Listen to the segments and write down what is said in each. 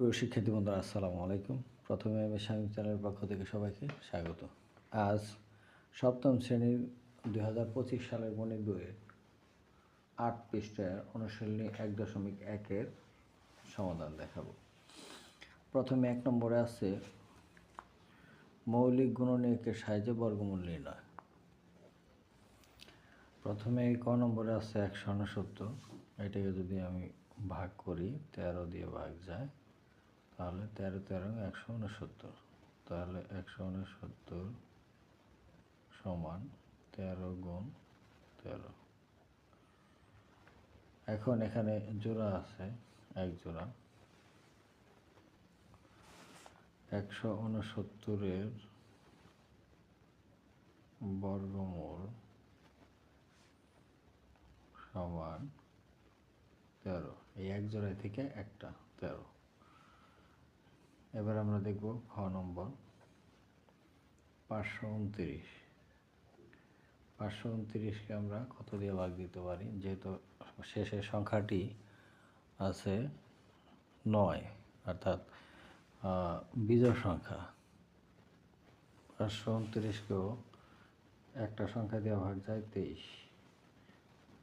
প্রিয় শিক্ষার্থী বন্ধুরা, আসসালামু আলাইকুম। প্রথমে আমি স্বামী চ্যানেলের পক্ষ থেকে সবাইকে স্বাগত। আজ সপ্তম শ্রেণির দুই হাজার পঁচিশ সালের গণিত বইয়ের আট পৃষ্ঠার অনুশীলনী এক দশমিক একের সমাধান দেখাবো। প্রথমে এক নম্বরে আছে, মৌলিক গুণনীয়কের সাহায্যে বর্গমূল নির্ণয়। প্রথমে ক নম্বরে আছে একশো উনসত্তর এটাকে যদি আমি ভাগ করি, তেরো দিয়ে ভাগ যায় তাহলে তেরো তেরো একশো উনসত্তর। তাহলে একশো উনসত্তর সমান তেরো গুণ তেরো। এখন এখানে জোড়া আছে, এক জোড়া। একশো উনসত্তরের বর্গমূল সমান তেরো। এই এক জোড়ায় থেকে একটা, তেরো। এবার আমরা দেখব খ নম্বর। পাঁচশো উনত্রিশ। পাঁচশো উনত্রিশকে আমরা কত দিয়ে ভাগ দিতে পারি? যেহেতু শেষের সংখ্যাটি আছে নয়, অর্থাৎ বিজয় সংখ্যা। পাঁচশো উনত্রিশকেও একটা সংখ্যা দিয়ে ভাগ যায় তেইশ।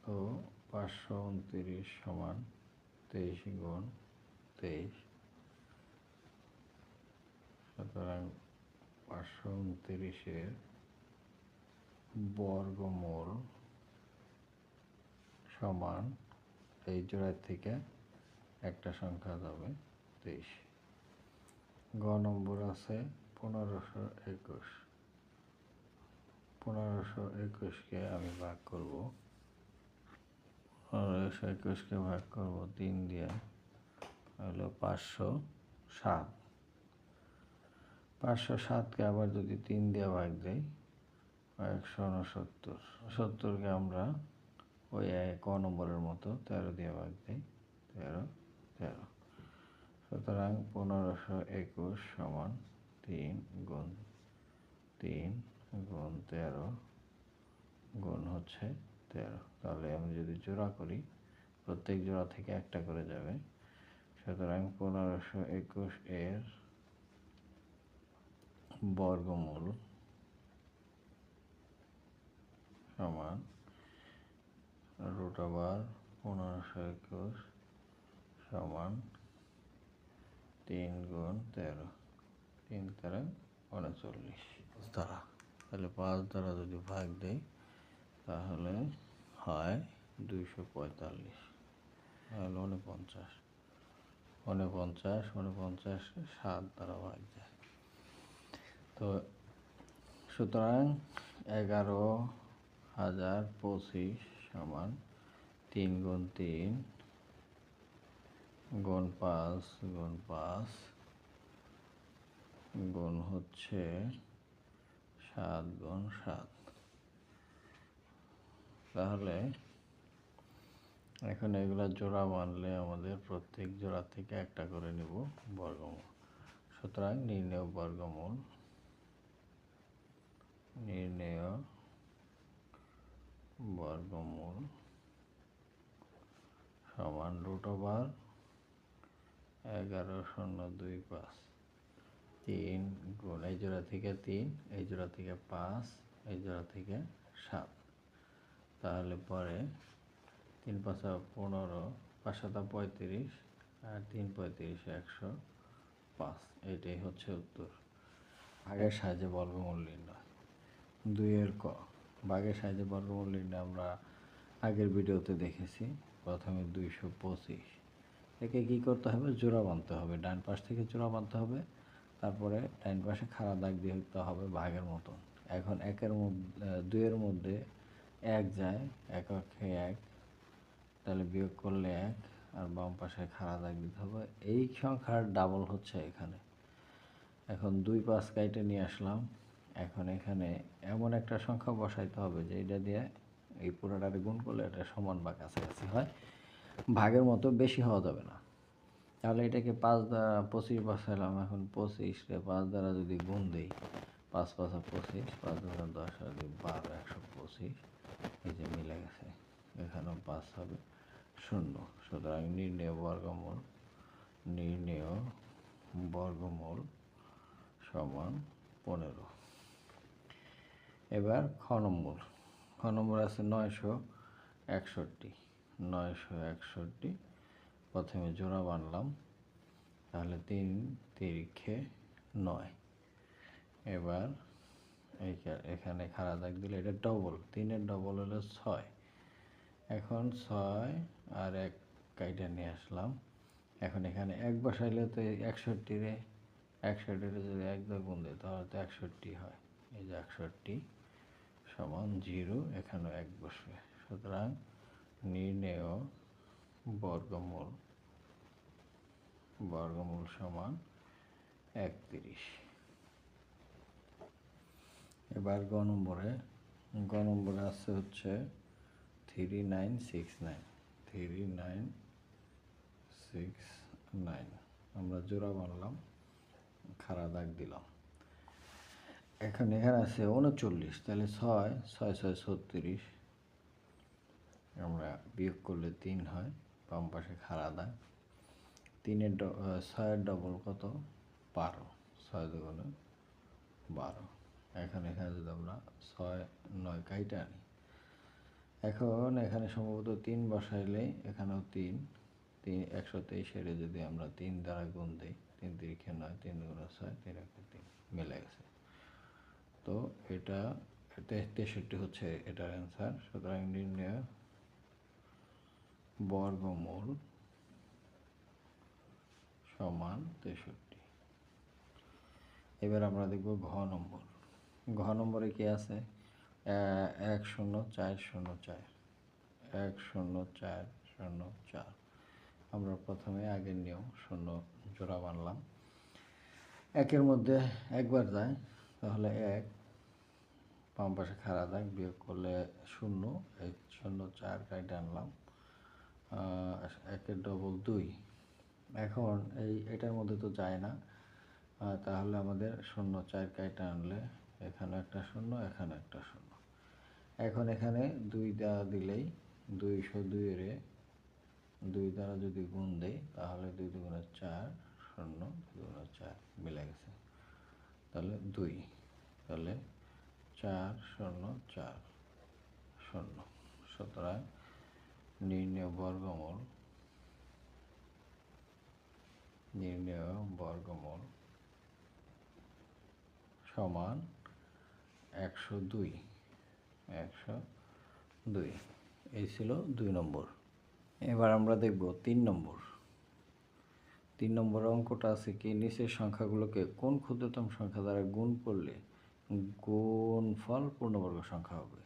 তো পাঁচশো উনত্রিশ সমান তেইশ গুণ তেইশ সুতরাং পাঁচশো উনত্রিশের বর্গমূল সমান এই জোড়ার থেকে একটা সংখ্যা যাবে তেইশ। গ নম্বর আছে পনেরোশো একুশ। পনেরোশো একুশকে আমি ভাগ করব। পনেরোশো একুশকে ভাগ করব তিন দিয়ে হলো পাঁচশো সাত। পাঁচশো সাতকে আবার যদি তিন দিয়ে ভাগ দেই, একশো উনসত্তর। সত্তরকে আমরা ওই এক নম্বরের মতো তেরো দিয়ে ভাগ দেই, তেরো তেরো। সুতরাং পনেরোশো একুশ সমান তিন গুণ তিন গুণ তেরো গুণ হচ্ছে তেরো। তাহলে আমি যদি জোড়া করি, প্রত্যেক জোড়া থেকে একটা করে যাবে। সুতরাং পনেরোশো একুশ এর বর্গমূল সমান রুট আবার পনেরোশো একুশ সমান তিন গুণ তেরো। তিন তেরো উনচল্লিশ। দ্বারা তাহলে পাঁচ দ্বারা যদি ভাগ দেই তাহলে হয় দুইশো পঁয়তাল্লিশ। তাহলে উনপঞ্চাশ। উনপঞ্চাশ উনপঞ্চাশ সাত দ্বারা ভাগ যায় তো সুতরাং এগারো হাজার পঁচিশ সমান তিন গুণ তিন গুণ পাঁচ গুণ পাঁচ গুণ হচ্ছে সাত গুণ সাত। তাহলে এখন এগুলা জোড়া মানলে আমাদের প্রত্যেক জোড়া থেকে একটা করে নেব বর্গমূল। সুতরাং নির্ণয় বর্গমূল নির্ণয় বর্গমূল সমান রুট ওভার এগারো, শূন্য, দুই, পাঁচ। তিন গুণ এই জোড়া থেকে তিন, এই জোড়া থেকে পাঁচ, এই জোড়া থেকে সাত। তাহলে পরে তিন পাঁচা পনেরো, পাঁচ সাতা পঁয়ত্রিশ আর তিন পঁয়ত্রিশ একশো পাঁচ। এটাই হচ্ছে উত্তর। আগের সাহায্যে বর্গমূল নির্ণয়। দুইয়ের ক। বাঘের সাহায্যে বর্গমূল নির্ণয় আমরা আগের ভিডিওতে দেখেছি। প্রথমে দুইশো পঁচিশ। একে কী করতে হবে? জোড়া বাঁধতে হবে। ডান পাশ থেকে জোড়া বাঁধতে হবে। তারপরে ডান পাশে খাড়া দাগ দিতে হবে ভাগের মতন। এখন একের মধ্যে দুইয়ের মধ্যে এক যায়, এক অক্ষে এক। তাহলে বিয়োগ করলে এক আর বাম পাশে খাড়া দাগ দিতে হবে। এই সংখ্যার ডাবল হচ্ছে এখানে। এখন দুই পাঁচ কাইটে নিয়ে আসলাম। এখন এখানে এমন একটা সংখ্যা বসাইতে হবে যে এটা দিয়ে এই পুরোটারে গুণ করলে এটা সমান বা কাছাকাছি হয়। ভাগের মতো বেশি হওয়া যাবে না। তাহলে এটাকে পাঁচ দ্বারা পঁচিশ বসাইলাম, এখন পঁচিশ পাঁচ দ্বারা যদি গুণ দিই, পাঁচ পাঁচা পঁচিশ, পাঁচ দ্বারা দশ আর বারো একশো পঁচিশ, এই যে মিলে গেছে, এখানেও পাঁচ হবে শূন্য। সুতরাং নির্ণয় বর্গমূল নির্ণয় বর্গমূল সমান পনেরো। এবার খ নম্বর। খ নম্বর আছে নয়শো একষট্টি। নয়শো একষট্টি। প্রথমে জোড়া বানলাম। তাহলে তিন তিরিখে নয়। এবার এখানে খাড়া দাগ দিলে এটা ডবল তিনের ডবল হলো ছয়। এখন ছয় আর এক কাইটা নিয়ে আসলাম। এখন এখানে এক বসাইলে তো একষট্টিরে একষট্টিরে যদি এক গুণ দেয় তাহলে তো একষট্টি হয়। এই যে একষট্টি। সমান জিরো এখানেও এক বসবে। সুতরাং নির্ণেয় বর্গমূল বর্গমূল সমান একত্রিশ। এবার গ নম্বরে গ নম্বরে আছে হচ্ছে three nine six nine. Three nine six nine. আমরা জোড়া বানলাম, খাড়া দাগ দিলাম। এখন এখানে আছে উনচল্লিশ, তাহলে ছয় ছয় ছয়, ছত্রিশ। আমরা বিয়োগ করলে তিন হয়, বাম পাশে খাড়া দাগ তিনের ছয়ের ডবল কত? বারো, ছয় দুগুণে বারো। এখন এখানে যদি আমরা ছয়, নয় কাইটা আনি, এখন এখানে সম্ভবত তিন বসাইলে এখানেও তিন তিন, একশো তেইশের যদি আমরা তিন দ্বারা গুণ দিই, তিন তিরিখে নয়, তিন দুগুণে ছয়, তিন একে তিন, মিলে গেছে। তো এটা তেষট্টি হচ্ছে এটার অ্যান্সার সুতরাং নির্ণয় বর্গমূল সমান তেষট্টি। এবার আমরা দেখব ঘ নম্বর। ঘ নম্বরে কি আছে? এক শূন্য চার শূন্য চার। এক শূন্য চার শূন্য চার। আমরা প্রথমে আগের নিয়ম শূন্য জোড়া বানলাম। একের মধ্যে একবার যায়। তাহলে এক, বাম পাশে খাড়া দাগ, বিয়োগ করলে শূন্য, এক শূন্য চার কাইটে আনলাম একের ডবল দুই। এখন এই, এটার মধ্যে তো যায় না তাহলে আমাদের শূন্য চার কাইটা আনলে এখানে একটা শূন্য, এখানে একটা শূন্য। এখন এখানে দুই দ্বারা দিলেই দুইশো দুইয়ের দুই দ্বারা যদি গুণ দেই, তাহলে দুই দুগুণে চার, শূন্য দুগুণে চার মিলে গেছে। তাহলে দুই। তাহলে চার শূন্য চার শূন্য। সুতরাং নির্ণয় বর্গমূল নির্ণয় বর্গমূল সমান একশো দুই একশো দুই। এই ছিল দুই নম্বর। এবার আমরা দেখব তিন নম্বর। তিন নম্বর অঙ্কটা আছে কি? নিচের সংখ্যাগুলোকে কোন ক্ষুদ্রতম সংখ্যা দ্বারা গুণ করলে গুণফল পূর্ণবর্গ সংখ্যা হবে।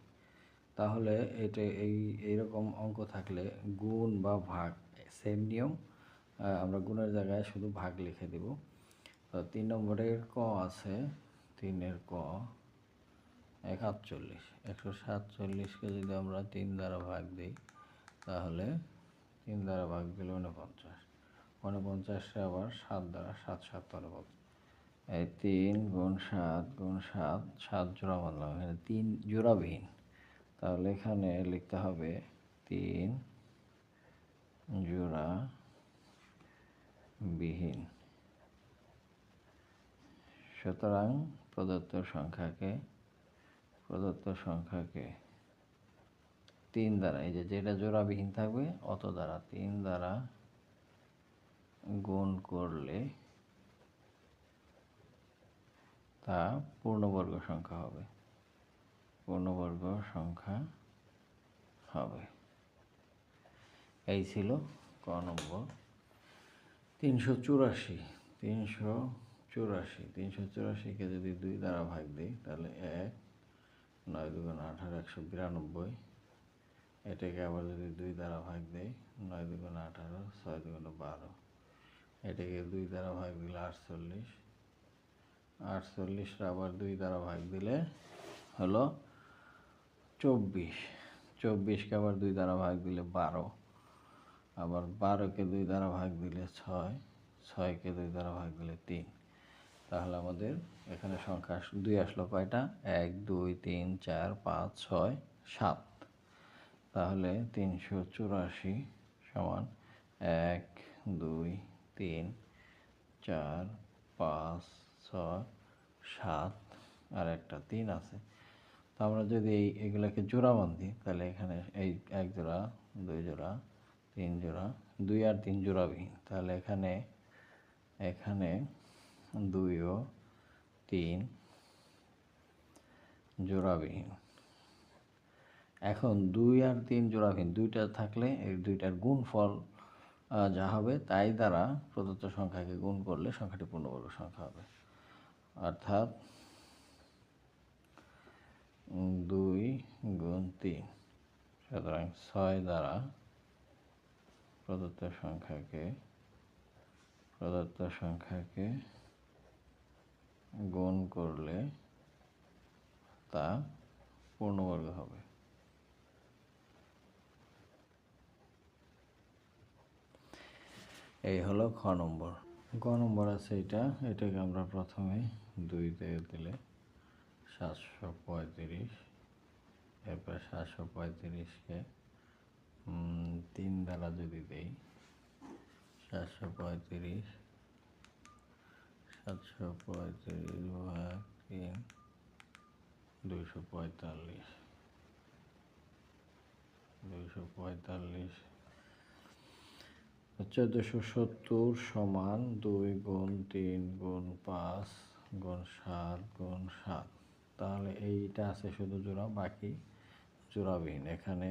তাহলে এটা এই, এইরকম অঙ্ক থাকলে গুণ বা ভাগ সেম নিয়ম আমরা গুণের জায়গায় শুধু ভাগ লিখে দেব। তো তিন নম্বরের ক আছে, তিনের ক এক আটচল্লিশ একশো সাতচল্লিশকে যদি আমরা তিন দ্বারা ভাগ দিই, তাহলে তিন দ্বারা ভাগ দিলে উনপঞ্চাশ উনপঞ্চাশে আবার সাত দ্বারা, সাত সাত উনপঞ্চাশ এই তিন গুণ সাত গুণ সাত সাত জোড়া বানলাম এখানে তিন জোড়াবিহীন। তাহলে এখানে লিখতে হবে তিন জোড়া বিহীন। সুতরাং প্রদত্ত সংখ্যাকে প্রদত্ত সংখ্যাকে তিন দ্বারা, এই যে যেটা জোড়াবিহীন থাকবে, অত দ্বারা, তিন দ্বারা গুণ করলে তা পূর্ণবর্গ সংখ্যা হবে। পূর্ণবর্গ সংখ্যা হবে। এই ছিল ক নম্বর। তিনশো চুরাশি তিনশো চুরাশি, তিনশো চুরাশিকে যদি দুই দ্বারা ভাগ দিই, তাহলে এক, নয় দুগুণ আঠারো, একশো বিরানব্বই। এটাকে আবার যদি দুই দ্বারা ভাগ দেই, নয় দুগুণ আঠারো, ছয় দুগুণ বারো। এটাকে দুই দ্বারা ভাগ দিলে আটচল্লিশ আটচল্লিশটা আবার দুই দ্বারা ভাগ দিলে হলো চব্বিশ। চব্বিশকে আবার দুই দ্বারা ভাগ দিলে বারো। আবার বারোকে দুই দ্বারা ভাগ দিলে ছয়। ছয়কে দুই দ্বারা ভাগ দিলে তিন। তাহলে আমাদের এখানে সংখ্যা দুই আসলো কয়টা? এক, দুই, তিন, চার, পাঁচ, ছয়, সাত। তাহলে তিনশো চুরাশি সমান এক, দুই, তিন, চার, পাঁচ ছয়, সাত আর একটা তিন আছে। তো আমরা যদি এই এগুলোকে জোড়া বাঁধি তাহলে এখানে এই এক জোড়া, দুই জোড়া, তিন জোড়া, দুই আর তিন জোড়াবিহীন। তাহলে এখানে এখানে দুই ও তিন জোড়াবিহীন। এখন দুই আর তিন জোড়াবিহীন, দুইটা থাকলে এই দুইটার গুণফল যা হবে, তাই দ্বারা প্রদত্ত সংখ্যাকে গুণ করলে সংখ্যাটি পূর্ণবর্গ সংখ্যা হবে। অর্থাৎ দুই গুণ তিন। সুতরাং ছয় দ্বারা প্রদত্ত সংখ্যাকে প্রদত্ত সংখ্যাকে গুণ করলে তা পূর্ণবর্গ হবে। এই হলো খ নম্বর। গ নম্বর আছে এটা, এটাকে আমরা প্রথমে দুই দিয়ে দিলে সাতশো পঁয়ত্রিশ। এরপর সাতশো পঁয়ত্রিশকে তিন দ্বারা যদি দেই, সাতশো পঁয়ত্রিশ সাতশো পঁয়ত্রিশ তিন, দুইশো পঁয়তাল্লিশ। দুইশো পঁয়তাল্লিশ, চোদ্দোশো সত্তর সমান দুই গুণ তিন গুণ পাঁচ গুণ সাত গুণ সাত। তাহলে এইটা আছে শুধু জোড়া, বাকি জোড়াবিহীন। এখানে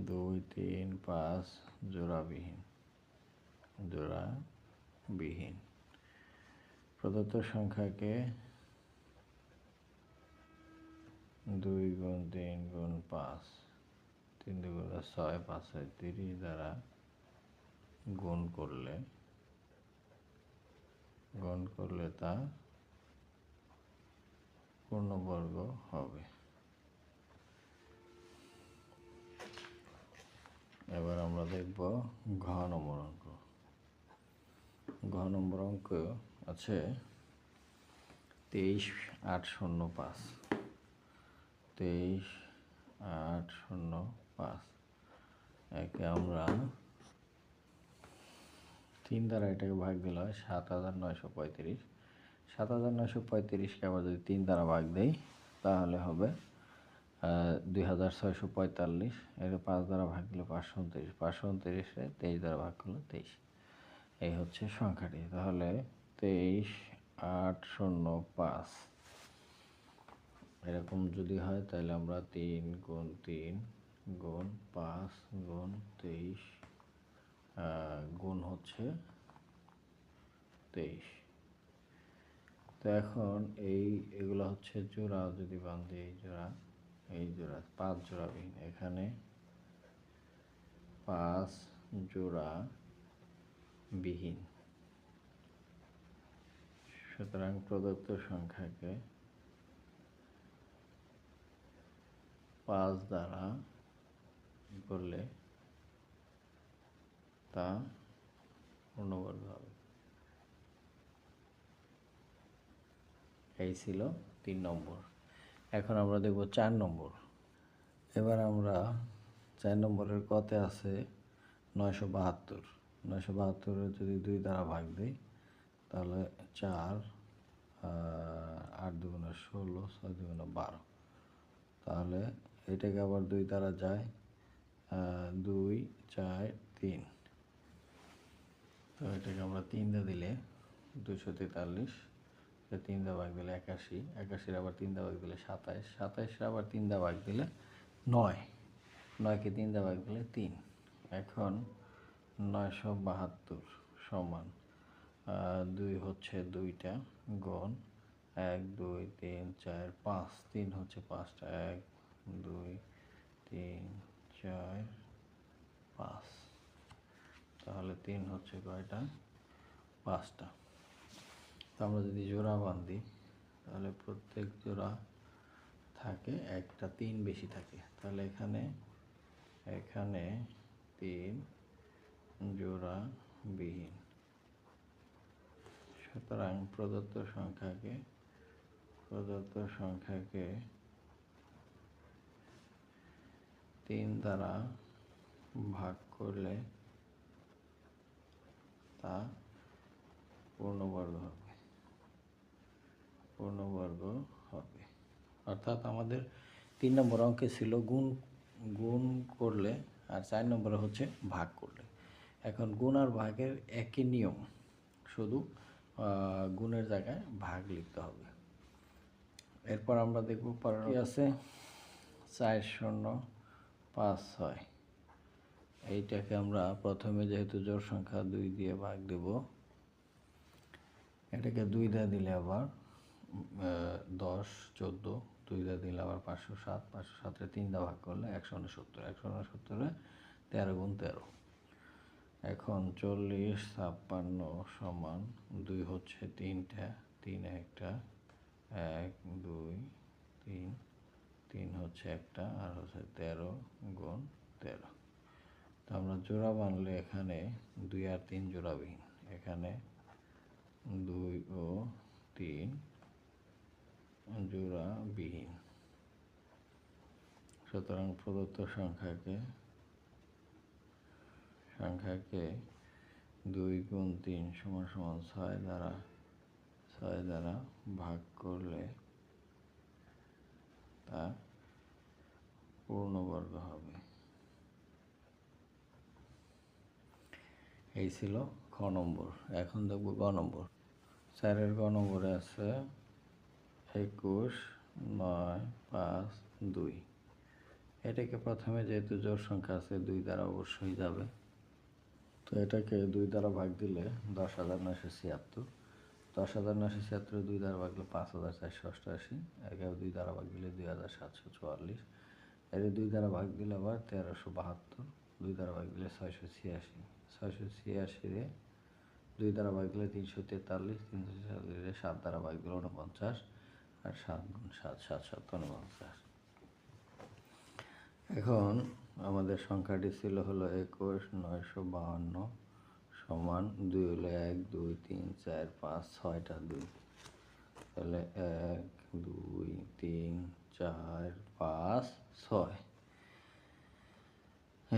দুই, তিন, পাঁচ জোড়াবিহীন জোড়াবিহীন। প্রদত্ত সংখ্যাকে দুই গুণ তিন গুণ পাঁচ, তিন দুগুণ ছয়, পাঁচ ছয়, তিরিশ দ্বারা গুণ করলে গুণ করলে তা পূর্ণবর্গ হবে। এবার আমরা দেখব ঘ নম্বর অঙ্ক ঘ নম্বর অঙ্ক আছে তেইশ আট শূন্য পাঁচ। তেইশ আট শূন্য পাঁচ। একে আমরা তিন দ্বারা এটাকে ভাগ দিলে হয় সাত হাজার নয়শো পঁয়ত্রিশ। সাত হাজার নয়শো পঁয়ত্রিশকে আবার যদি তিন দ্বারা ভাগ দেই, তাহলে হবে দুই হাজার ছয়শো পঁয়তাল্লিশ। এর পাঁচ দ্বারা ভাগ দিলে পাঁচশো উনত্রিশ। পাঁচশো উনত্রিশে তেইশ দ্বারা ভাগ করলে তেইশ। এই হচ্ছে সংখ্যাটি। তাহলে তেইশ, আট, শূন্য, পাঁচ। এরকম যদি হয়, তাহলে আমরা তিন গুণ তিন গুণ পাঁচ গুণ তেইশ গুণ হচ্ছে তেইশ। তো এখন এই, এগুলো হচ্ছে জোড়া যদি বান্ধি এই জোড়া এই জোড়া, পাঁচ জোড়া বিহীন এখানে পাঁচ জোড়া বিহীন সুতরাং প্রদত্ত সংখ্যাকে পাঁচ দ্বারা করলে তা পূর্ণবর্গ হবে এই ছিল তিন নম্বর। এখন আমরা দেখব চার নম্বর। এবার আমরা চার নম্বরের কতে আছে নয়শো বাহাত্তর। নয়শো বাহাত্তরের যদি দুই দ্বারা ভাগ দিই, তাহলে চার আট দুগুণে ষোলো, ছয় দুগুণে বারো। তাহলে এটাকে আবার দুই দ্বারা যায় দুই, চার, তিন। তো এটাকে আমরা তিন দিয়ে দিলে দুশো তেতাল্লিশ তিন দা ভাগ দিলে একাশি, একাশির আবার তিন দা ভাগ দিলে সাতাইশ, সাতাইশের আবার তিন দা ভাগ দিলে নয়, নয়কে তিন দা ভাগ দিলে তিন। এখন নয়শো বাহাত্তর সমান দুই হচ্ছে দুইটা গণ এক, দুই, তিন, চার, পাঁচ। তিন হচ্ছে পাঁচটা, এক, দুই, তিন, চার, পাঁচ। তাহলে তিন হচ্ছে কয়টা? পাঁচটা। তো আমরা যদি জোড়া বাঁধি তাহলে প্রত্যেক জোড়া থাকে, একটা তিন বেশি থাকে। তাহলে এখানে এখানে তিন জোড়া বিহীন। সুতরাং প্রদত্ত সংখ্যাকে প্রদত্ত সংখ্যাকে তিন দ্বারা ভাগ করলে তা পূর্ণবর্গ হবে। পূর্ণবর্গ হবে। অর্থাৎ আমাদের তিন নম্বর অঙ্কে ছিল গুণ গুণ করলে আর চার নম্বরে হচ্ছে ভাগ করলে। এখন গুণ আর ভাগের একই নিয়ম শুধু গুণের জায়গায় ভাগ লিখতে হবে। এরপর আমরা দেখব পরের কি আছে? চার শূন্য পাঁচ ছয়। এইটাকে আমরা প্রথমে যেহেতু জোড় সংখ্যা দুই দিয়ে ভাগ দেব, এটাকে দুই দিয়ে দিলে আবার দশ, চোদ্দ, দুই দিয়ে দিলে আবার পাঁচশো সাত, পাঁচশো সাতরে তিন দিয়ে ভাগ করলে একশো উনসত্তর, একশো উনসত্তরে তেরো গুণ তেরো। এখন চল্লিশ, ছাপ্পান্ন সমান দুই হচ্ছে তিনটা, তিন একটা, এক, দুই, তিন তিন হচ্ছে একটা, আর হচ্ছে তেরো গুণ তেরো। তো আমরা জোড়া বানলে এখানে দুই আর তিন জোড়া জোড়াবিহীন এখানে দুই ও তিন জোড়াবিহীন। সুতরাং প্রদত্ত সংখ্যাকে সংখ্যাকে দুই গুণ তিন সমান সমান ছয় দ্বারা ছয় দ্বারা ভাগ করলে তা পূর্ণবর্গ হবে। এই ছিল খ নম্বর। এখন দেখব গ নম্বর। চারের গ নম্বরে আছে একুশ, নয়, পাঁচ, দুই। এটাকে প্রথমে যেহেতু জোর সংখ্যা আছে, দুই দ্বারা অবশ্যই যাবে। তো এটাকে দুই দ্বারা ভাগ দিলে দশ হাজার নয়শো ছিয়াত্তর। দশ হাজার নয়শো ছিয়াত্তর দুই দ্বারা ভাগ দিলে পাঁচ হাজার চারশো অষ্টআশি একে দুই দ্বারা ভাগ দিলে দুই হাজার সাতশো চুয়াল্লিশ। এর দুই দ্বারা ভাগ দিলে আবার তেরোশো বাহাত্তর। দুই দ্বারা ভাগ দিলে ছয়শো ছিয়াশি। ছয়শো ছিয়াশিরে দুই ভাগ দিলে তিনশো তেতাল্লিশ, তিনশো তেতাল্লিশে সাত ভাগ দিলে উনপঞ্চাশ আর সাত গুণ সাত সাত সাত উনপঞ্চাশ এখন আমাদের সংখ্যাটি ছিল হলো একুশ, নয়শো বাহান্ন সমান দুই হলো এক, দুই, তিন, চার, পাঁচ, ছয়টা দুই। তাহলে এক, দুই, তিন, চার, পাঁচ, ছয়।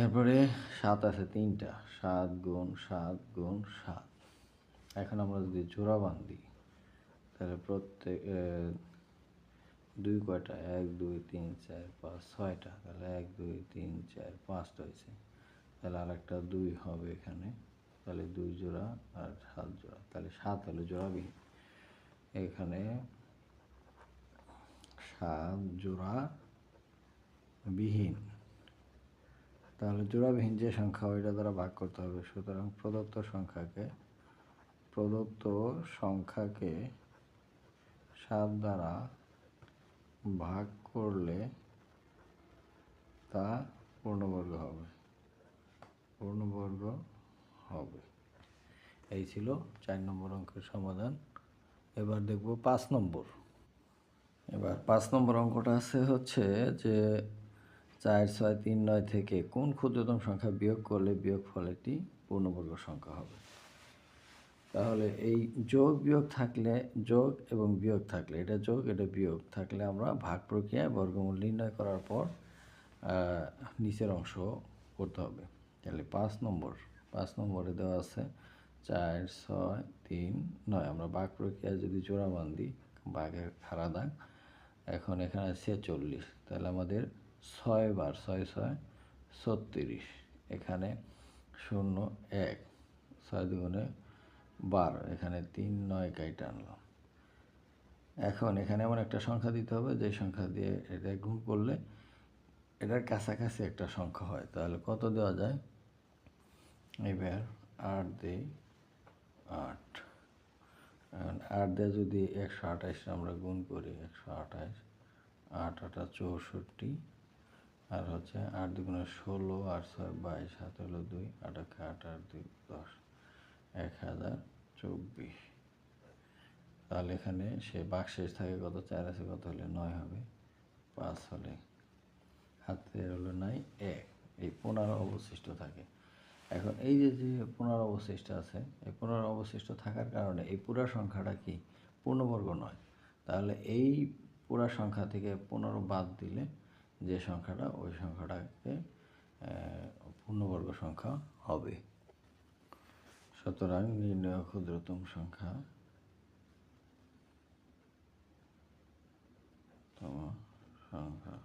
এরপরে সাত আছে তিনটা। সাত গুণ সাত গুণ সাত। এখন আমরা যদি জোড়া বান্ধি তাহলে প্রত্যেক দুই কয়টা? এক, দুই, তিন, চার, পাঁচ, ছয়টা। তাহলে এক, দুই, তিন, চার, পাঁচটা হয়েছে। তাহলে আর একটা দুই হবে এখানে। তাহলে দুই জোড়া আর সাত জোড়া। তাহলে সাত হলো জোড়া বিহীন এখানে সাত জোড়া বিহীন। তাহলে জোড়াবিহীন যে সংখ্যা, ওইটা দ্বারা ভাগ করতে হবে। সুতরাং প্রদত্ত সংখ্যাকে প্রদত্ত সংখ্যাকে সাত দ্বারা ভাগ করলে তা পূর্ণবর্গ হবে। পূর্ণবর্গ হবে। এই ছিল চার নম্বর অঙ্কের সমাধান। এবার দেখব পাঁচ নম্বর। এবার পাঁচ নম্বর অঙ্কটা আছে হচ্ছে যে চার, ছয়, তিন, নয় থেকে কোন ক্ষুদ্রতম সংখ্যা বিয়োগ করলে বিয়োগ ফলেটি পূর্ণবর্গ সংখ্যা হবে? তাহলে এই যোগ, বিয়োগ থাকলে যোগ এবং বিয়োগ থাকলে, এটা যোগ, এটা বিয়োগ থাকলে আমরা ভাগ প্রক্রিয়ায় বর্গমূল নির্ণয় করার পর নিচের অংশ করতে হবে। তাহলে পাঁচ নম্বর, পাঁচ নম্বরে দেওয়া আছে চার, ছয়, তিন, নয়। আমরা বাঘ প্রক্রিয়ায় যদি জোড়া বান্ধি বাঘের খাড়া দাগ, এখন এখানে আছে চল্লিশ। তাহলে আমাদের ছয় বার, ছয় ছয়, ছত্রিশ। এখানে শূন্য, এক। ছয় দুগুণে বারো। এখানে তিন, নয় কাইটা আনলাম এখন এখানে এমন একটা সংখ্যা দিতে হবে, যে সংখ্যা দিয়ে এটা গুণ করলে এটার কাছাকাছি একটা সংখ্যা হয়। তাহলে কত দেওয়া যায়? এবার আট দেই আট। আট দিয়ে যদি একশো আঠাশ আমরা গুণ করি, একশো আঠাশ, আট আটা চৌষট্টি আর হচ্ছে আট দুগুণে ষোলো, আট ছয় বাইশ, সাত হলো দুই, আট একে আট আট দুই, দশ, এক হাজার চব্বিশ। তাহলে এখানে সে বাক্সেস থাকে কত? চার আছে কত হলে নয় হবে, পাঁচ হলে হাতের হলো নাই, এক। এই পনেরো অবশিষ্ট থাকে। এখন এই যে যে পনেরো অবশিষ্ট আছে, এই পনেরো অবশিষ্ট থাকার কারণে এই পুরা সংখ্যাটা কি? পূর্ণবর্গ নয়। তাহলে এই পুরা সংখ্যা থেকে পনেরো বাদ দিলে যে সংখ্যাটা, ওই সংখ্যাটাকে পূর্ণবর্গ সংখ্যা হবে। সুতরাং নির্ণয় ক্ষুদ্রতম সংখ্যা সংখ্যা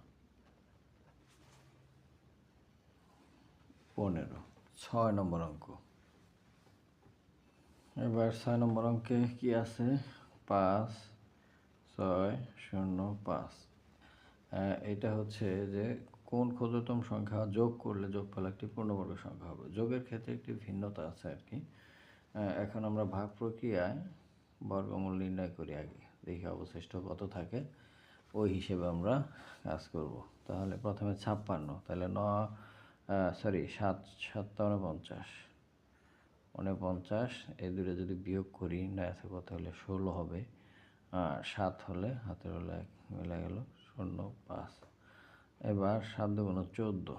পনেরো। ছয় নম্বর অঙ্ক। এবার ছয় নম্বর অঙ্কে কি আছে? পাঁচ, ছয়, শূন্য, পাঁচ। এটা হচ্ছে যে কোন ক্ষুদ্রতম সংখ্যা যোগ করলে যোগফল একটি পূর্ণবর্গ সংখ্যা হবে। যোগের ক্ষেত্রে একটি ভিন্নতা আছে আর কি। এখন আমরা ভাগ প্রক্রিয়ায় বর্গমূল নির্ণয় করি আগে, দেখি অবশিষ্ট কত থাকে, ওই হিসেবে আমরা কাজ করব। তাহলে প্রথমে ছাপ্পান্ন, তাহলে ন সরি সাত, সাতটা উনপঞ্চাশ। উনপঞ্চাশ, এই দুটো যদি বিয়োগ করি, নয় আছে কত হলে ষোলো হবে, আর সাত হলে, হাতের হলে মিলে গেল শূন্য পাঁচ। এবার সাত দুগুণ চোদ্দ।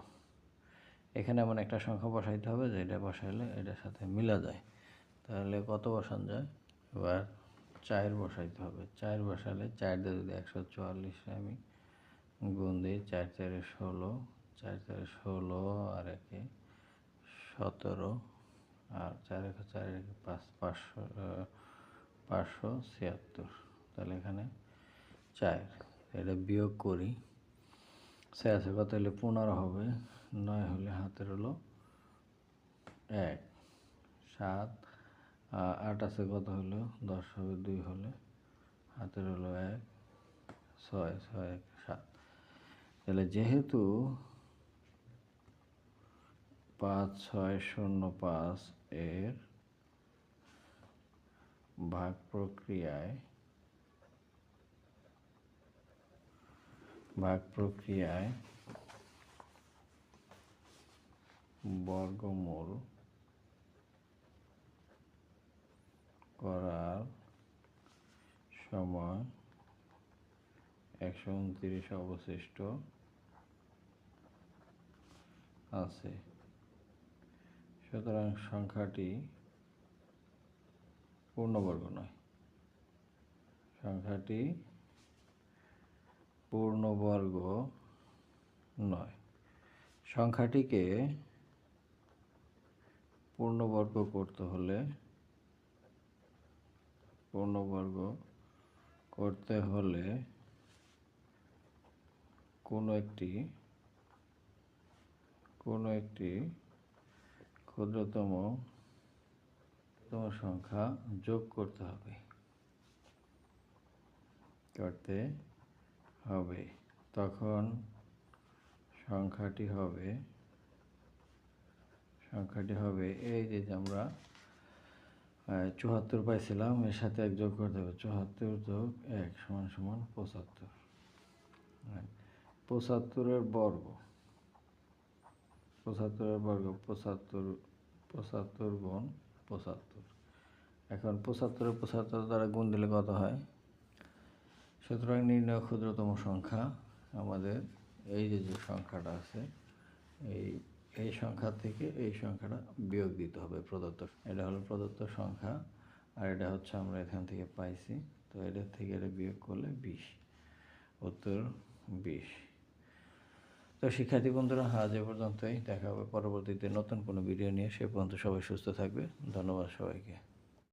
এখানে এমন একটা সংখ্যা বসাইতে হবে যেটা বসাইলে এটার সাথে মিলা যায়। তাহলে কত বসান যায়? এবার চার বসাইতে হবে। চার বসালে চার দিয়ে যদি একশো চুয়াল্লিশে আমি গুণ দিই, চার চারে ষোলো, চার চারে ষোলো আর একে সতেরো আর চার একে চার একে পাঁচ, পাঁচশো পাঁচশো ছিয়াত্তর। তাহলে এখানে চার। এটা বিয়োগ করি। সে আছে, কত হলে পনেরো হবে? নয় হলে হাতের হলো এক। সাত আট আছে, কত হলো? দশ হবে, দুই হলে হাতের হলো এক। ছয় ছয়, এক, সাত। তাহলে যেহেতু পাঁচ, ছয়, শূন্য, পাঁচ এর ভাগ প্রক্রিয়ায় ভাগ প্রক্রিয়ায় বর্গমূল করার সময় একশো উনত্রিশ অবশিষ্ট আছে। সুতরাং সংখ্যাটি পূর্ণবর্গ নয়। সংখ্যাটি পূর্ণবর্গ নয়। সংখ্যাটিকে পূর্ণবর্গ করতে হলে, পূর্ণবর্গ করতে হলে কোনো একটি কোনো একটি ক্ষুদ্রতম তম সংখ্যা যোগ করতে হবে। করতে হবে। তখন সংখ্যাটি হবে সংখ্যাটি হবে এই যে আমরা চুয়াত্তর পাইছিলাম এর সাথে এক যোগ করতে হবে। চুয়াত্তর যোগ এক সমান সমান পঁচাত্তর। হ্যাঁ, পঁচাত্তরের বর্গ পঁচাত্তরের বর্গ পঁচাত্তর পঁচাত্তর গুণ পঁচাত্তর। এখন পঁচাত্তরের পঁচাত্তর দ্বারা গুণ দিলে কত হয়? সুতরাং নির্ণয় ক্ষুদ্রতম সংখ্যা আমাদের, এই যে যে সংখ্যাটা আছে, এই এই সংখ্যা থেকে এই সংখ্যাটা বিয়োগ দিতে হবে প্রদত্ত, এটা হলো প্রদত্ত সংখ্যা, আর এটা হচ্ছে আমরা এখান থেকে পাইছি, তো এটা থেকে এটা বিয়োগ করলে বিশ, উত্তর বিশ। তো শিক্ষার্থী বন্ধুরা, আজ এ পর্যন্তই, দেখা হবে পরবর্তীতে নতুন কোনো ভিডিও নিয়ে, সে পর্যন্ত সবাই সুস্থ থাকবে, ধন্যবাদ সবাইকে।